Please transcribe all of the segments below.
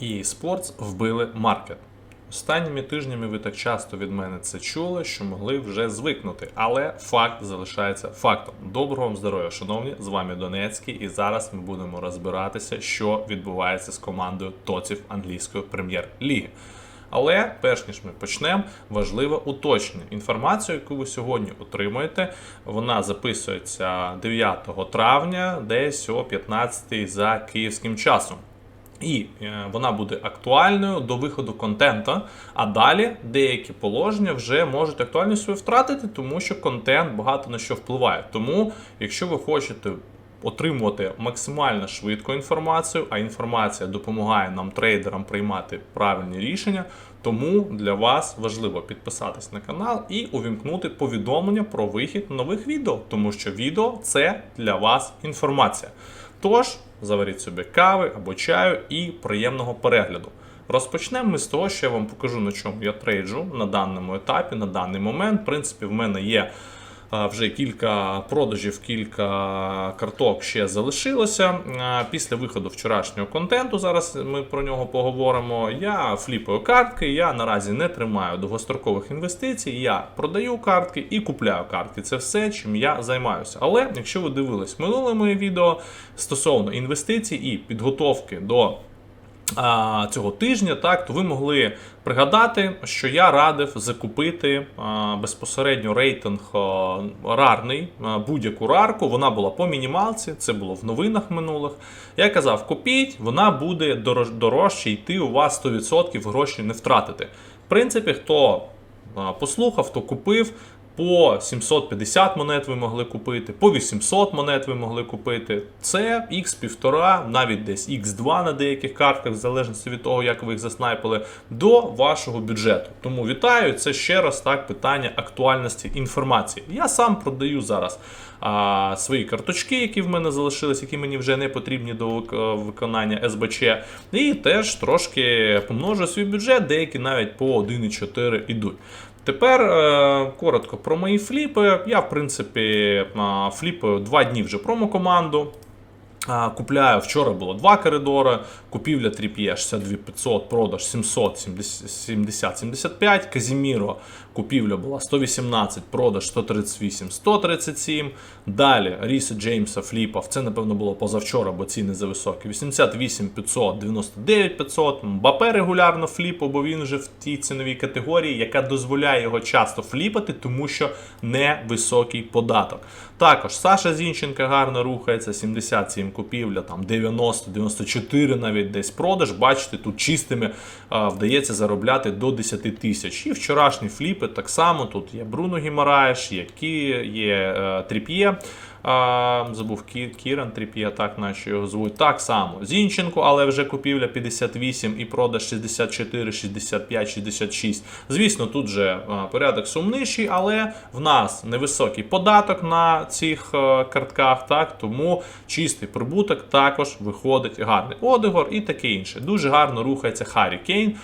і Sports вбили маркет. Останніми тижнями ви так часто від мене це чули, що могли вже звикнути. Але факт залишається фактом. Доброго вам здоров'я, шановні! З вами Донецький, і зараз ми будемо розбиратися, що відбувається з командою тоців англійської прем'єр-ліги. Але перш ніж ми почнемо, важливе уточнення. Інформацію, яку ви сьогодні отримуєте, вона записується 9 травня, десь о 15 за київським часом. І е, вона буде актуальною до виходу контенту. А далі деякі положення вже можуть актуальність свою втратити, тому що контент багато на що впливає. Тому, якщо ви хочете отримувати максимально швидко інформацію, а інформація допомагає нам трейдерам приймати правильні рішення. Тому для вас важливо підписатись на канал і увімкнути повідомлення про вихід нових відео, тому що відео це для вас інформація. Тож заваріть собі кави або чаю і приємного перегляду. Розпочнемо ми з того, що я вам покажу, на чому я трейджу на даному етапі, на даний момент. В принципі, в мене є вже кілька продажів, кілька карток ще залишилося. Після виходу вчорашнього контенту, зараз ми про нього поговоримо. Я фліпаю картки, я наразі не тримаю довгострокових інвестицій. Я продаю картки і купляю картки. Це все, чим я займаюся. Але якщо ви дивились минуле моє відео стосовно інвестицій і підготовки до цього тижня, так, то ви могли пригадати, що я радив закупити безпосередньо рейтинг рарний, будь-яку рарку. Вона була по мінімалці, це було в новинах минулих. Я казав, купіть, вона буде дорож, дорожче йти, у вас 100% гроші не втратите. В принципі, хто послухав, хто купив. По 750 монет ви могли купити, по 800 монет ви могли купити. Це X1,5, навіть десь X2 на деяких картках, в залежності від того, як ви їх заснайпили, до вашого бюджету. Тому вітаю, це ще раз так питання актуальності інформації. Я сам продаю зараз а, свої карточки, які в мене залишились, які мені вже не потрібні до виконання СБЧ. І теж трошки помножу свій бюджет, деякі навіть по 1,4 ідуть. Тепер е, коротко про мої фліпи. Я, в принципі, фліпаю два дні вже промо-команду. А, Купляю вчора було два коридори. Купівля тріп'є 62500, продаж 770-75. Казіміро купівля була 118, продаж 138, 137. Далі Ріса Джеймса фліпав. Це, напевно, було позавчора, бо ціни зависокі. 88 500, 99 500. Мбапе регулярно фліпав, бо він вже в тій ціновій категорії, яка дозволяє його часто фліпати, тому що невисокий податок. Також Саша Зінченка гарно рухається, 77 купівля, там 90-94 навіть десь продаж. Бачите, тут чистими а, вдається заробляти до 10 тисяч. І вчорашні фліпи так само. Тут є Бруно Гімараєш, є Кі, є е, Тріп'є. А, забув Кі, Кіран Тріп'є, так наче його звуть. Так само Зінченко, але вже купівля 58 і продаж 64, 65, 66. Звісно, тут же порядок сумніший, але в нас невисокий податок на цих е, картках, так тому чистий прибуток також виходить гарний. Одегор і таке інше. Дуже гарно рухається Харі Кейн.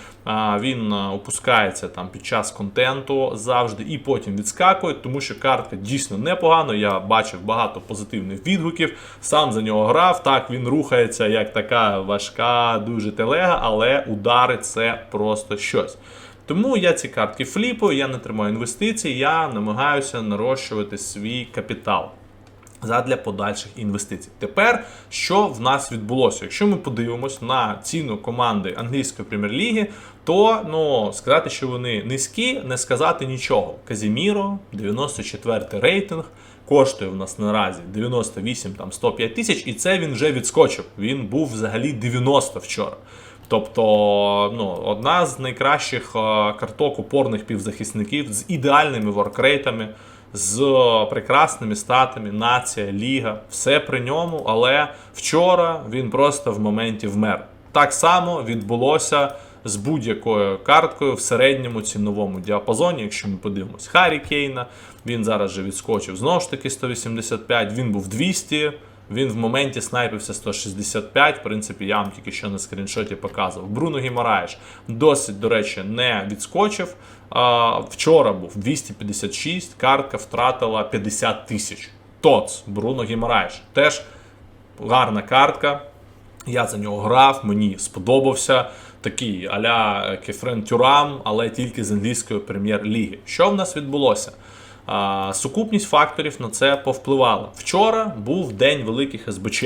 Він е, опускається там під час контенту завжди і потім відскакує, тому що картка дійсно непогано. Я бачив багато позитивних відгуків. Сам за нього грав. Так він рухається як така важка, дуже телега, але удари це просто щось. Тому я ці картки фліпаю, я не тримаю інвестицій, я намагаюся нарощувати свій капітал задля подальших інвестицій. Тепер що в нас відбулося? Якщо ми подивимось на ціну команди англійської прем'єр-ліги, то ну сказати, що вони низькі, не сказати нічого. Казіміро, 94 рейтинг. Коштує в нас наразі 98 там 105 тисяч, і це він вже відскочив. Він був взагалі 90 вчора. Тобто, ну, одна з найкращих е, карток опорних півзахисників з ідеальними воркрейтами, з прекрасними статами, нація, ліга, все при ньому. Але вчора він просто в моменті вмер. Так само відбулося з будь-якою карткою в середньому ціновому діапазоні. Якщо ми подивимось Харі Кейна, він зараз же відскочив знову ж таки 185, він був 200. Він в моменті снайпився 165. В принципі, я вам тільки що на скріншоті показував. Бруно Гімараєш досить, до речі, не відскочив. Вчора був 256, картка втратила 50 тисяч. Тоц, Бруно Гімараєш. Теж гарна картка. Я за нього грав, мені сподобався такий аля Кефрен Тюрам, але тільки з англійської прем'єр-ліги. Що в нас відбулося? Сукупність факторів на це повпливала. Вчора був день великих СБЧ.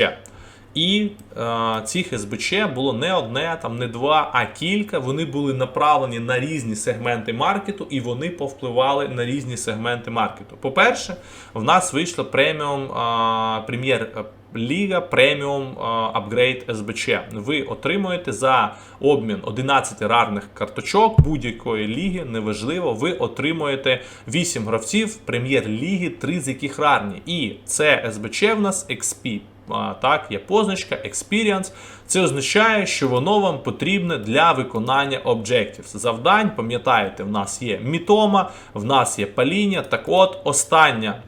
І е, цих СБЧ було не одне, там не два, а кілька. Вони були направлені на різні сегменти маркету, і вони повпливали на різні сегменти маркету. По-перше, в нас вийшла преміум е, прем'єр. Ліга преміум апгрейд СБЧ. Ви отримуєте за обмін 11 рарних карточок будь-якої ліги, неважливо, ви отримуєте 8 гравців прем'єр-ліги, 3 з яких рарні. І це СБЧ в нас XP. Так, є позначка Experience. Це означає, що воно вам потрібне для виконання Objectives. Завдань, пам'ятаєте, в нас є Мітома, в нас є Паління. Так от, остання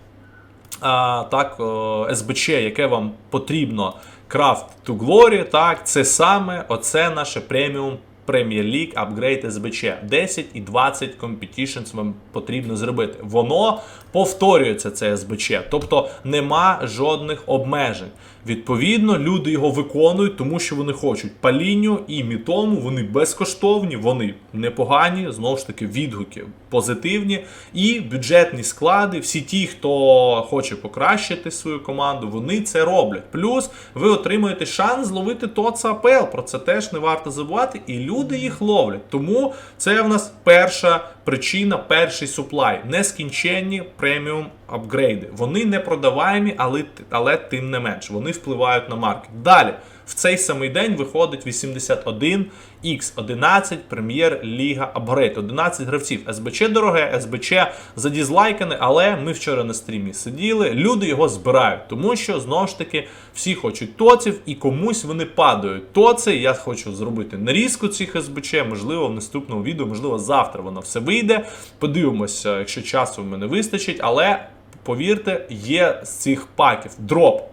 а, так, о, СБЧ, яке вам потрібно Craft to Glory, так, це саме оце наше преміум Premier League Upgrade СБЧ. 10 і 20 компетішнс вам потрібно зробити. Воно повторюється, це СБЧ, тобто нема жодних обмежень. Відповідно, люди його виконують, тому що вони хочуть. Палінню і мітому вони безкоштовні, вони непогані, знову ж таки, відгуки позитивні. І бюджетні склади, всі ті, хто хоче покращити свою команду, вони це роблять. Плюс ви отримуєте шанс зловити ТОЦ АПЛ. Про це теж не варто забувати. І люди їх ловлять. Тому це в нас перша причина, перший суплай. Нескінченні преміум апгрейди. Вони не продаваємі, але, але тим не менш, вони впливають на маркет. Далі, в цей самий день виходить 81 X11 Прем'єр Ліга Апгрейд. 11 гравців. СБЧ дороге, СБЧ задізлайкане, але ми вчора на стрімі сиділи. Люди його збирають, тому що знову ж таки всі хочуть тоців і комусь вони падають. Тоци. Я хочу зробити нарізку цих СБЧ. Можливо, в наступному відео, можливо, завтра воно все вийде. Подивимося, якщо часу в мене вистачить, але. Повірте, є з цих паків дроп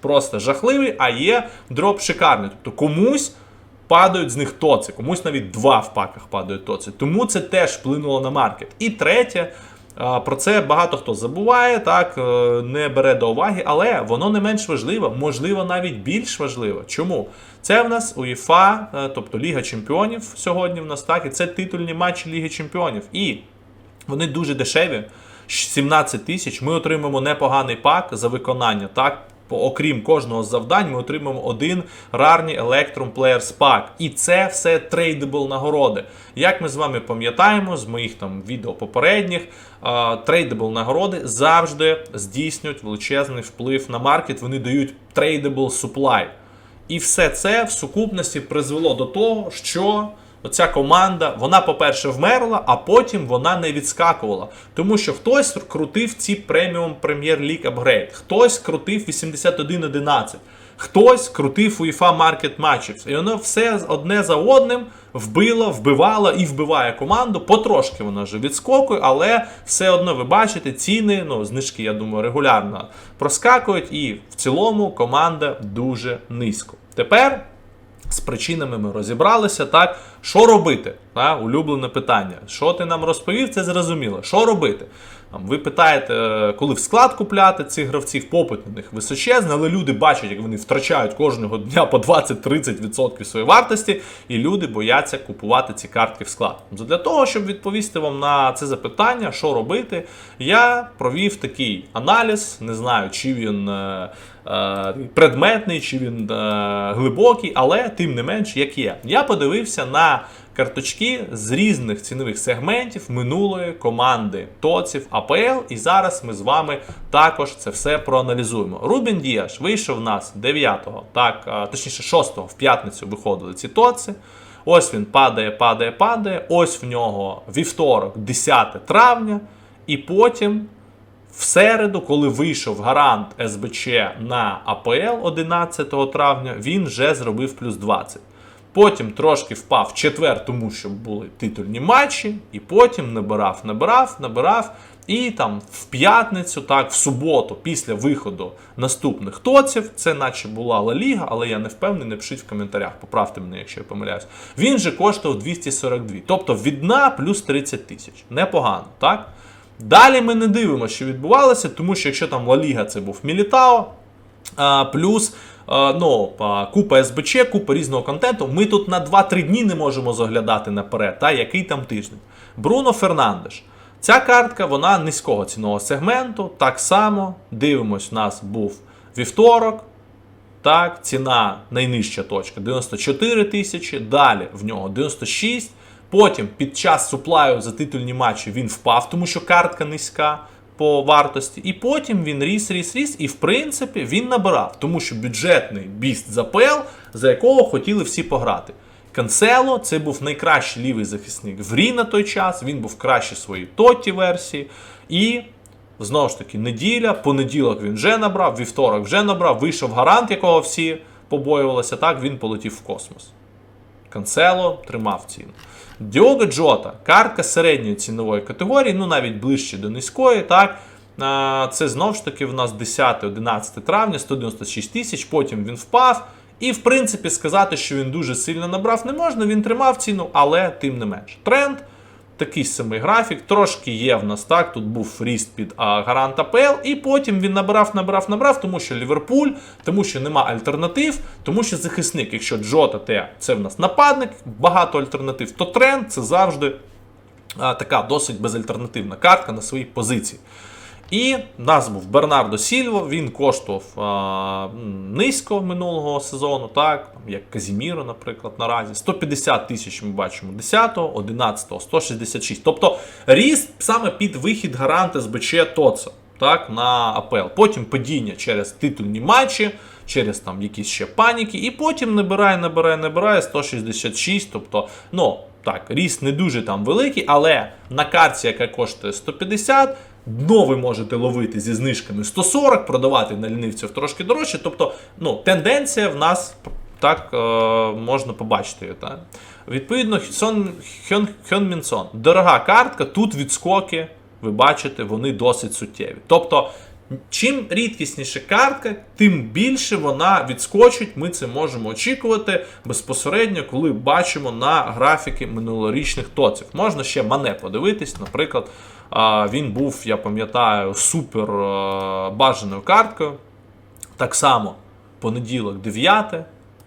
просто жахливий, а є дроп шикарний. Тобто комусь падають з них тоци, комусь навіть два в паках падають тоци. Тому це теж вплинуло на маркет. І третє. Про це багато хто забуває, так е, не бере до уваги, але воно не менш важливо, можливо, навіть більш важливо. Чому? Це в нас УЄФА, е, тобто Ліга Чемпіонів сьогодні в нас так, і це титульні матчі Ліги Чемпіонів. І вони дуже дешеві. 17 тисяч. Ми отримаємо непоганий пак за виконання. так? Окрім кожного з завдань, ми отримаємо один рарний Electrum Players Pack. І це все трейдабл нагороди. Як ми з вами пам'ятаємо з моїх там відео попередніх, трейдабл нагороди завжди здійснюють величезний вплив на маркет. Вони дають трейдабл supply. І все це в сукупності призвело до того, що оця команда, вона, по-перше, вмерла, а потім вона не відскакувала. Тому що хтось крутив ці преміум прем'єр ліг апгрейд, хтось крутив 81-11, хтось крутив UEFA Market Matches. І воно все одне за одним вбило, вбивало і вбиває команду. Потрошки вона вже відскокує, але все одно ви бачите, ціни, ну, знижки, я думаю, регулярно проскакують. І в цілому команда дуже низько. Тепер. З причинами ми розібралися, так? Що робити? Так? Улюблене питання. Що ти нам розповів, це зрозуміло. Що робити? Ви питаєте, е, коли в склад купляти цих гравців, попит на них височезний, але люди бачать, як вони втрачають кожного дня по 20-30% своєї вартості, і люди бояться купувати ці картки в склад. Для того, щоб відповісти вам на це запитання, що робити, я провів такий аналіз, не знаю, чи він. Е, е, предметний, чи він глибокий, але тим не менш, як є. Я подивився на карточки з різних цінових сегментів минулої команди ТОЦів АПЛ. І зараз ми з вами також це все проаналізуємо. Рубін Діаш вийшов в нас 9-го, так, точніше 6-го в п'ятницю виходили ці ТОЦи. Ось він падає, падає, падає. Ось в нього вівторок, 10 травня, і потім. В середу, коли вийшов гарант СБЧ на АПЛ 11 травня, він вже зробив плюс 20. Потім трошки впав четвер, тому що були титульні матчі, і потім набирав, набирав, набирав. І там в п'ятницю, так, в суботу, після виходу наступних тоців, це наче була Ла Ліга, але я не впевнений, напишіть в коментарях, поправте мене, якщо я помиляюсь. Він же коштував 242. Тобто від дна плюс 30 тисяч. Непогано, так? Далі ми не дивимося, що відбувалося, тому що якщо там Ла Ліга це був Мілітао, плюс ну, купа СБЧ, купа різного контенту. Ми тут на 2-3 дні не можемо заглядати наперед, та який там тиждень. Бруно Фернандеш. Ця картка вона низького цінового сегменту. Так само дивимось, у нас був вівторок. Так, ціна найнижча точка 94 тисячі. Далі в нього 96. Потім під час суплаю за титульні матчі він впав, тому що картка низька по вартості. І потім він ріс, ріс, ріс. І в принципі він набирав, тому що бюджетний біст за ПЛ, за якого хотіли всі пограти. Канцело це був найкращий лівий захисник в Рі на той час. Він був краще в своїй Тотті версії. І знову ж таки, неділя, понеділок він вже набрав, вівторок вже набрав, вийшов гарант, якого всі побоювалися. Так він полетів в космос. Канцело тримав ціну. Діого Джота, картка середньої цінової категорії, ну навіть ближче до низької. так. Це знову ж таки в нас 10-11 травня, 196 тисяч, потім він впав. І, в принципі, сказати, що він дуже сильно набрав, не можна. Він тримав ціну, але тим не менш. Тренд, такий самий графік, трошки є в нас так. Тут був фріст під а, гарант АПЛ, і потім він набрав, набрав, набрав, тому що Ліверпуль, тому що нема альтернатив, тому що захисник, якщо Джота те, це в нас нападник, багато альтернатив, то тренд це завжди а, така досить безальтернативна картка на своїй позиції. І нас був Бернардо Сільво, він коштував а, низько минулого сезону, так, як Казіміро, наприклад, наразі. 150 тисяч ми бачимо 10-го, 11-го, 166. Тобто ріст саме під вихід гаранта з БЧ Тоца так, на АПЛ. Потім падіння через титульні матчі, через там якісь ще паніки, і потім набирає, набирає, набирає 166. Тобто, ну, так, ріст не дуже там великий, але на карті, яка коштує 150, дно ви можете ловити зі знижками 140, продавати на лінивців трошки дорожче. Тобто, ну, тенденція в нас так е, можна побачити. Так? Відповідно, Хьон, Хьон Мінсон. Дорога картка, тут відскоки, ви бачите, вони досить суттєві. Тобто, чим рідкісніша картка, тим більше вона відскочить. Ми це можемо очікувати безпосередньо, коли бачимо на графіки минулорічних тоців. Можна ще мане подивитись, наприклад, він був, я пам'ятаю, супер е, бажаною карткою. Так само понеділок 9,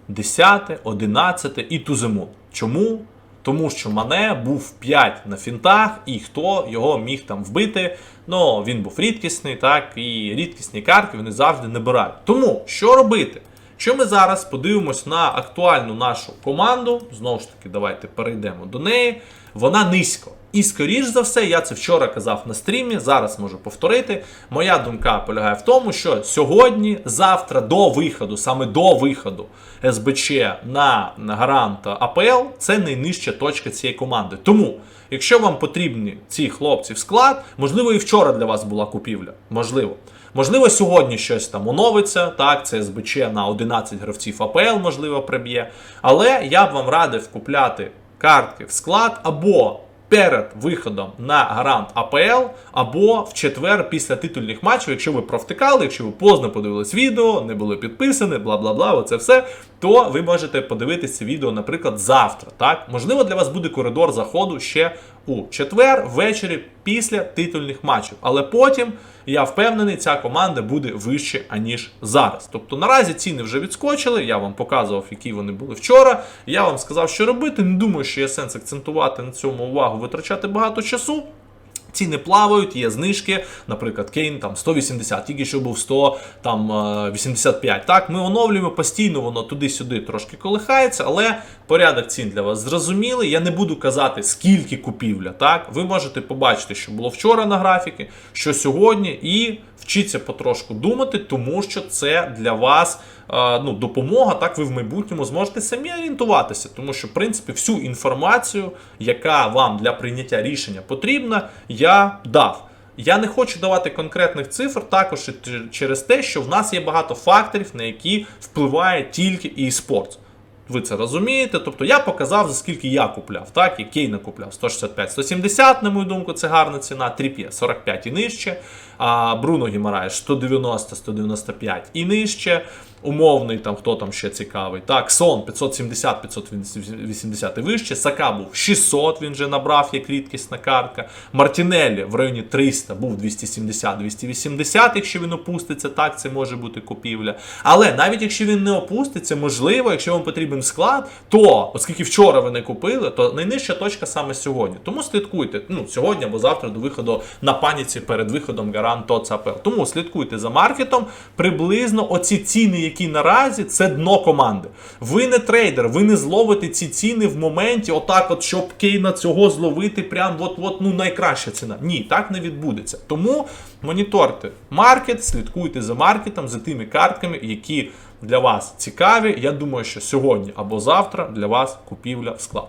10, 11 і тузему. Чому? Тому що Мане був 5 на фінтах, і хто його міг там вбити. Ну, він був рідкісний, так, і рідкісні картки вони завжди не набирають. Тому що робити? Що ми зараз подивимось на актуальну нашу команду, знову ж таки, давайте перейдемо до неї. Вона низько. І скоріш за все, я це вчора казав на стрімі, зараз можу повторити. Моя думка полягає в тому, що сьогодні, завтра до виходу, саме до виходу СБЧ на гарант АПЛ, це найнижча точка цієї команди. Тому, якщо вам потрібні ці хлопці в склад, можливо, і вчора для вас була купівля. Можливо. Можливо, сьогодні щось там оновиться, так, це СБЧ на 11 гравців АПЛ, можливо, приб'є. Але я б вам радив купляти картки в склад або перед виходом на грант АПЛ, або в четвер після титульних матчів, якщо ви провтикали, якщо ви поздно подивились відео, не були підписані, бла бла бла, оце все, то ви можете подивитися це відео, наприклад, завтра. Так? Можливо, для вас буде коридор заходу ще у четвер ввечері після титульних матчів. Але потім, я впевнений, ця команда буде вище, аніж зараз. Тобто наразі ціни вже відскочили, я вам показував, які вони були вчора. Я вам сказав, що робити. Не думаю, що є сенс акцентувати на цьому увагу, витрачати багато часу. Ціни плавають, є знижки, наприклад, Кейн там 180, тільки що був 100, там е, 85. Так, ми оновлюємо постійно, воно туди-сюди трошки колихається, але порядок цін для вас зрозумілий. Я не буду казати, скільки купівля. Так, ви можете побачити, що було вчора на графіки, що сьогодні, і вчіться потрошку думати, тому що це для вас е, ну, допомога. Так, ви в майбутньому зможете самі орієнтуватися, тому що, в принципі, всю інформацію, яка вам для прийняття рішення потрібна, я дав. Я не хочу давати конкретних цифр, також через те, що в нас є багато факторів, на які впливає тільки e-спорт. Ви це розумієте? Тобто я показав, за скільки я купляв. Так, і Кейна купляв 165-170, на мою думку, це гарна ціна. Тріп'є 45 і нижче. А Бруно Гімараєш 190-195 і нижче. Умовний там, хто там ще цікавий. Так, Сон 570, 580 і вище. Сака був 600, він вже набрав як рідкісна картка. Мартінеллі в районі 300 був 270-280, якщо він опуститься, так це може бути купівля. Але навіть якщо він не опуститься, можливо, якщо вам потрібен склад, то оскільки вчора ви не купили, то найнижча точка саме сьогодні. Тому слідкуйте ну, сьогодні або завтра до виходу на паніці перед виходом Гарант ТОЦАПЛ. Тому слідкуйте за маркетом. Приблизно оці ціни, які наразі, це дно команди. Ви не трейдер, ви не зловите ці ціни в моменті, отак, от щоб Кейна цього зловити, прям от-от, ну найкраща ціна. Ні, так не відбудеться. Тому моніторте маркет, слідкуйте за маркетом, за тими картками, які для вас цікаві. Я думаю, що сьогодні або завтра для вас купівля в склад.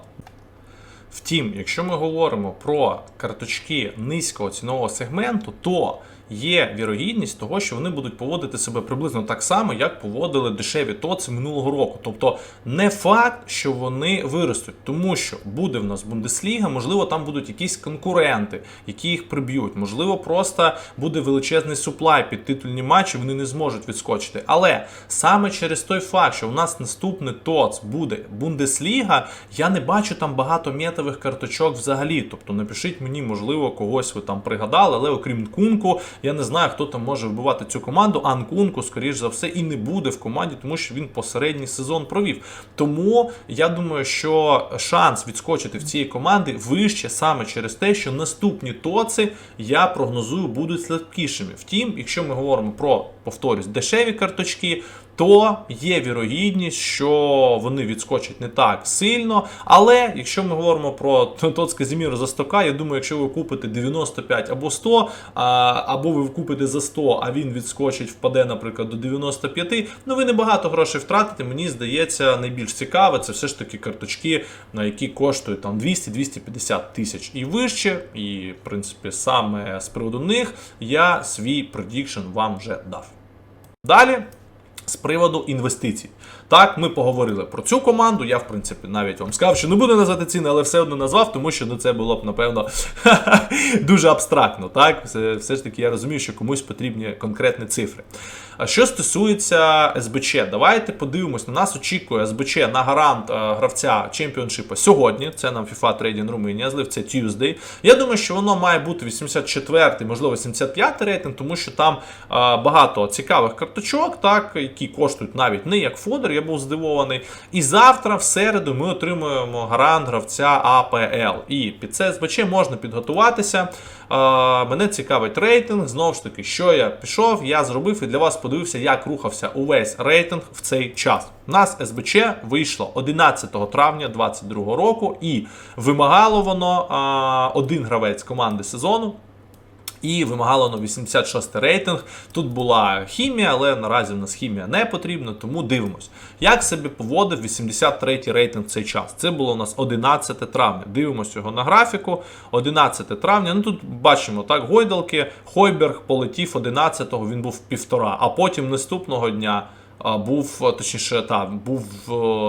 Втім, якщо ми говоримо про карточки низького цінового сегменту, то є вірогідність того, що вони будуть поводити себе приблизно так само, як поводили дешеві тоци минулого року. Тобто не факт, що вони виростуть, тому що буде в нас Бундесліга, можливо, там будуть якісь конкуренти, які їх приб'ють. Можливо, просто буде величезний суплай під титульні матчі, вони не зможуть відскочити. Але саме через той факт, що у нас наступний ТОЦ буде Бундесліга, я не бачу там багато метових карточок взагалі. Тобто напишіть мені, можливо, когось ви там пригадали, але окрім Кунку, я не знаю, хто там може вбивати цю команду. Анкунку, скоріш за все, і не буде в команді, тому що він посередній сезон провів. Тому я думаю, що шанс відскочити в цієї команди вище саме через те, що наступні тоци я прогнозую будуть слабкішими. Втім, якщо ми говоримо про повторюсь, дешеві карточки, то є вірогідність, що вони відскочать не так сильно. Але якщо ми говоримо про тот Казіміру за 100к, я думаю, якщо ви купите 95 або 100, або ви купите за 100, а він відскочить, впаде, наприклад, до 95, ну ви небагато грошей втратите. Мені здається, найбільш цікаве це все ж таки карточки, на які коштують там 200-250 тисяч і вище. І, в принципі, саме з приводу них я свій предікшн вам вже дав. Далі. З приводу інвестицій. Так, ми поговорили про цю команду. Я, в принципі, навіть вам сказав, що не буду назвати ціни, але все одно назвав, тому що ну, це було б, напевно, дуже абстрактно. Так, все, все ж таки, я розумію, що комусь потрібні конкретні цифри. А що стосується СБЧ, давайте подивимось. На нас очікує СБЧ на гарант е, гравця чемпіоншипа сьогодні. Це нам FIFA Trading Romania злив, це Tuesday. Я думаю, що воно має бути 84-й, можливо, 75-й рейтинг, тому що там е, багато цікавих карточок, так, які коштують навіть не як фодер. Я був здивований. І завтра, в середу, ми отримуємо гарант гравця АПЛ. І під це СБЧ можна підготуватися. Мене цікавить рейтинг. Знову ж таки, що я пішов, я зробив і для вас подивився, як рухався увесь рейтинг в цей час. У нас СБЧ вийшло 11 травня 2022 року, і вимагало воно один гравець команди сезону. І вимагало на 86 рейтинг. Тут була хімія, але наразі в нас хімія не потрібна, тому дивимось. Як себе поводив 83 рейтинг в цей час? Це було у нас 11 травня. Дивимося його на графіку. 11 травня. Ну тут бачимо так, гойдалки. Хойберг полетів 11-го, він був півтора, а потім наступного дня. Був, точніше, та, був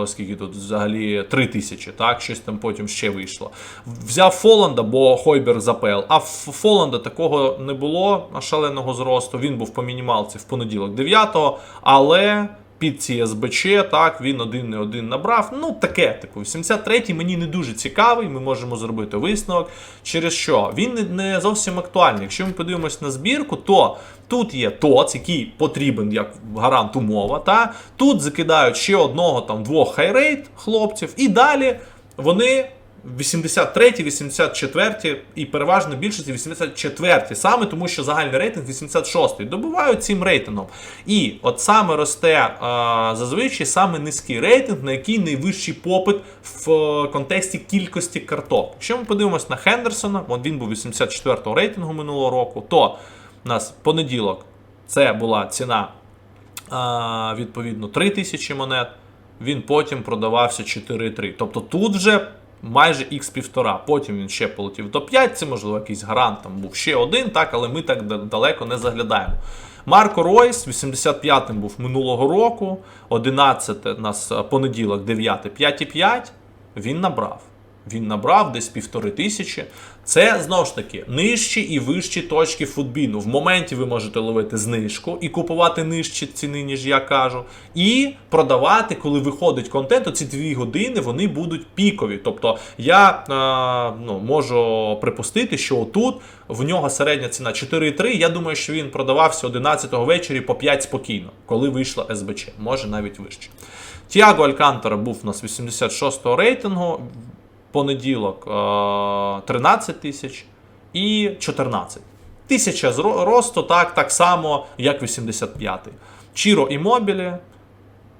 скільки тут взагалі 3 тисячі, так, щось там потім ще вийшло. Взяв Фоланда, бо Хойбер запел. А Фоланда такого не було шаленого зросту. Він був по мінімалці в понеділок 9-го, але під ці СБЧ, так, він один не один набрав. Ну, таке, типу, 83-й мені не дуже цікавий, ми можемо зробити висновок. Через що? Він не- зовсім актуальний. Якщо ми подивимось на збірку, то тут є ТОЦ, який потрібен як гарант умова. Та? Тут закидають ще одного, там, двох хайрейт хлопців, і далі вони. 83, 84 і переважно більшості 84 саме тому, що загальний рейтинг 86 добувають цим рейтингом. І от саме росте зазвичай саме низький рейтинг, на який найвищий попит в е, контексті кількості карток. Якщо ми подивимось на Хендерсона, от він був 84-го рейтингу минулого року, то у нас понеділок це була ціна відповідно 3000 монет. Він потім продавався 4,3. Тобто тут вже майже x півтора. Потім він ще полетів до 5, це можливо якийсь гарант, там був ще один, так, але ми так далеко не заглядаємо. Марко Ройс 85-м був минулого року, 11 у нас е, понеділок, 9, 5,5. Він набрав. Він набрав десь півтори тисячі. Це знову ж таки нижчі і вищі точки футбіну. В моменті ви можете ловити знижку і купувати нижчі ціни, ніж я кажу, і продавати, коли виходить контент. Оці дві години вони будуть пікові. Тобто я е, ну, можу припустити, що тут в нього середня ціна 4,3. Я думаю, що він продавався 11 ввечері по 5 спокійно, коли вийшла СБЧ, може навіть вище. Тіаго Алькантера був у нас 86-го рейтингу понеділок е, 13 тисяч і 14. Тисяча з росту, так, так само, як 85-й. Чіро і Мобілі.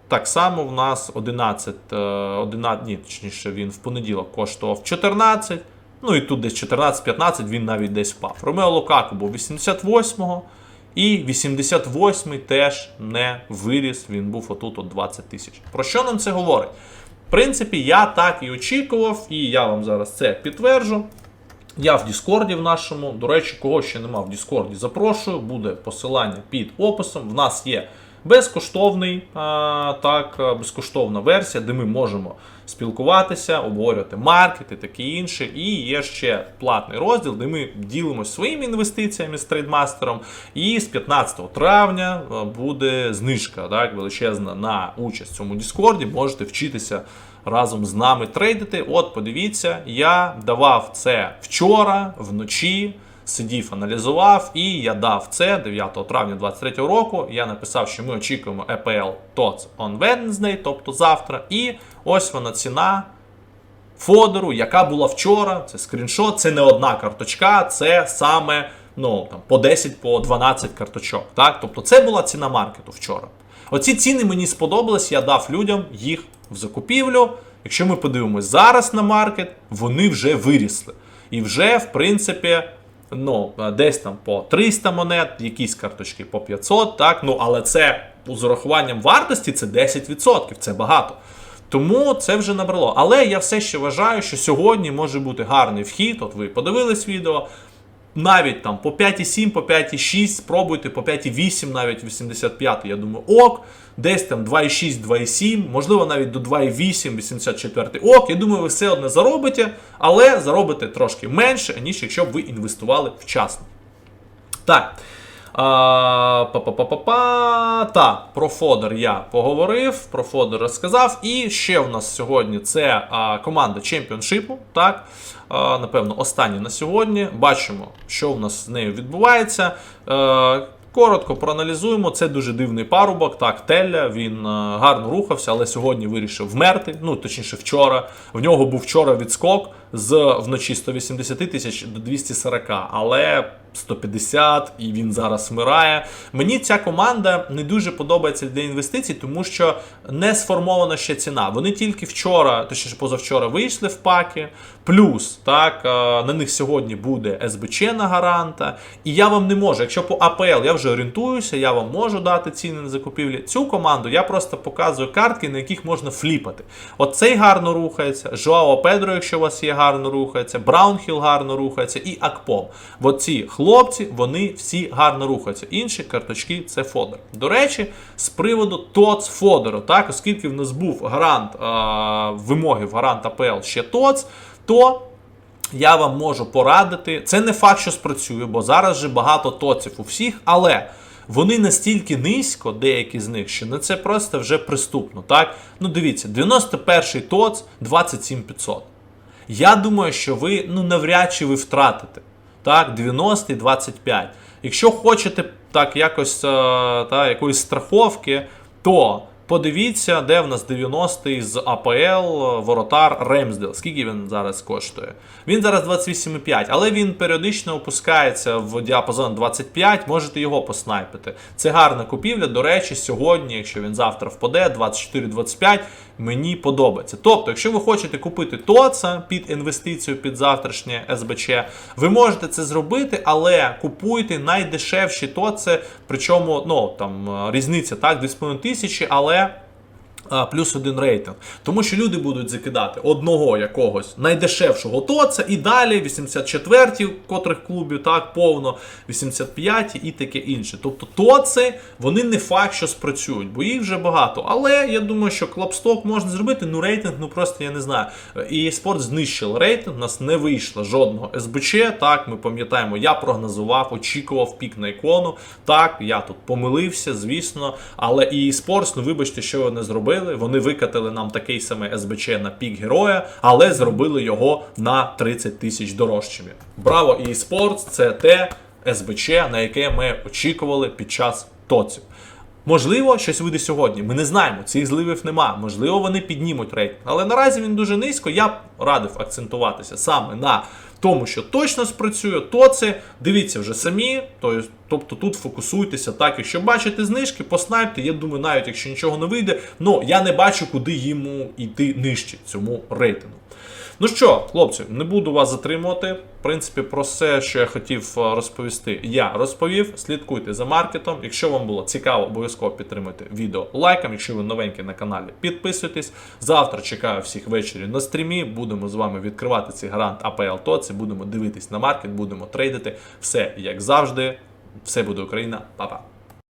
Так само в нас 11, е, 11 ні, точніше, він в понеділок коштував 14. Ну і тут десь 14-15 він навіть десь впав. Ромео Лукаку був 88-го. І 88-й теж не виріс, він був отут от 20 тисяч. Про що нам це говорить? Принципі, я так і очікував, і я вам зараз це підтверджу. Я в Діскорді в нашому. До речі, кого ще нема в Діскорді, запрошую. Буде посилання під описом. В нас є безкоштовний, а, так, безкоштовна версія, де ми можемо спілкуватися, обговорювати маркет і таке інше. І є ще платний розділ, де ми ділимося своїми інвестиціями з трейдмастером. І з 15 травня буде знижка так, величезна на участь в цьому Діскорді. Можете вчитися разом з нами трейдити. От, подивіться, я давав це вчора, вночі. Сидів, аналізував, і я дав це 9 травня 2023 року. Я написав, що ми очікуємо EPL TOTS on Wednesday, тобто завтра. І ось вона ціна фодеру, яка була вчора. Це скріншот, це не одна карточка, це саме ну, там, по 10 по 12 карточок. Так? Тобто це була ціна маркету вчора. Оці ціни мені сподобались, я дав людям їх в закупівлю. Якщо ми подивимось зараз на маркет, вони вже вирісли. І вже, в принципі, ну, десь там по 300 монет, якісь карточки по 500, так? Ну, але це з урахуванням вартості це 10%, це багато. Тому це вже набрало. Але я все ще вважаю, що сьогодні може бути гарний вхід. От ви подивились відео. Навіть там по 5,7, по 5,6, спробуйте, по 5,8, навіть 85, я думаю, ок. Десь там 2,6, 2,7, можливо, навіть до 2,8, 84 ок. Я думаю, ви все одне заробите, але заробите трошки менше, ніж якщо б ви інвестували вчасно. Так. А, Па-па-па-па-па. Та, про фодер я поговорив, про фодер розказав. І ще в нас сьогодні це а, команда чемпіоншипу. Так, напевно, останній на сьогодні. Бачимо, що в нас з нею відбувається. Коротко проаналізуємо. Це дуже дивний парубок. Так, Телля він е, гарно рухався, але сьогодні вирішив вмерти. Ну, точніше, вчора. В нього був вчора відскок з вночі 180 тисяч до 240, але 150, і він зараз вмирає. Мені ця команда не дуже подобається для інвестицій, тому що не сформована ще ціна. Вони тільки вчора, точніше позавчора, вийшли в паки. Плюс так, е, на них сьогодні буде СБЧ на гаранта. І я вам не можу, якщо по АПЛ я вже орієнтуюся, я вам можу дати ціни на закупівлі. Цю команду я просто показую картки, на яких можна фліпати. От цей гарно рухається, Жоао Педро, якщо у вас є, гарно рухається, Браунхіл гарно рухається, і Акпом. От ці хлопці, вони всі гарно рухаються. Інші карточки це фодер. До речі, з приводу ТОЦ Фодеру, так, оскільки в нас був гарант а, вимоги в гарант АПЛ ще ТОЦ, то я вам можу порадити. Це не факт, що спрацює, бо зараз же багато тоців у всіх, але вони настільки низько, деякі з них, що на це просто вже приступно. Так? Ну дивіться, 91-й тоц 27500. Я думаю, що ви ну навряд чи ви втратите. Так, 90 25. Якщо хочете так якось е, та, якоїсь страховки, то подивіться, де в нас 90-й з АПЛ воротар Ремсдел. Скільки він зараз коштує? Він зараз 28,5, але він періодично опускається в діапазон 25, можете його поснайпити. Це гарна купівля. До речі, сьогодні, якщо він завтра впаде, 24-25, мені подобається. Тобто, якщо ви хочете купити ТОЦа під інвестицію під завтрашнє СБЧ, ви можете це зробити, але купуйте найдешевші ТОЦи, причому ну, там різниця так, 2,5 тисячі, але. А, плюс один рейтинг. Тому що люди будуть закидати одного якогось найдешевшого тоца і далі 84-ті, котрих клубів так повно, 85-ті і таке інше. Тобто тоци, вони не факт, що спрацюють, бо їх вже багато. Але я думаю, що клапсток можна зробити, ну рейтинг, ну просто я не знаю. І спорт знищив рейтинг, у нас не вийшло жодного СБЧ. Так, ми пам'ятаємо, я прогнозував, очікував пік на ікону. Так, я тут помилився, звісно. Але і спорт, ну вибачте, що вони зробили. Вони викатили нам такий самий СБЧ на пік героя, але зробили його на 30 тисяч дорожчими. Браво, і спорт це те СБЧ, на яке ми очікували під час тоців. Можливо, щось вийде сьогодні. Ми не знаємо, цих зливів нема. Можливо, вони піднімуть рейтинг. Але наразі він дуже низько. Я б радив акцентуватися саме на тому, що точно спрацює, то це дивіться вже самі. Тобто тут фокусуйтеся так, якщо бачите знижки, поснайпте. Я думаю, навіть якщо нічого не вийде, ну я не бачу, куди йому йти нижче цьому рейтингу. Ну що, хлопці, не буду вас затримувати. В принципі, про все, що я хотів е, розповісти, я розповів. Слідкуйте за маркетом. Якщо вам було цікаво, обов'язково підтримуйте відео лайком. Якщо ви новенькі на каналі, підписуйтесь. Завтра чекаю всіх ввечері на стрімі. Будемо з вами відкривати цей гарант АПЛ ТОЦи, будемо дивитись на маркет, будемо трейдити. Все як завжди. Все буде Україна, Па-па.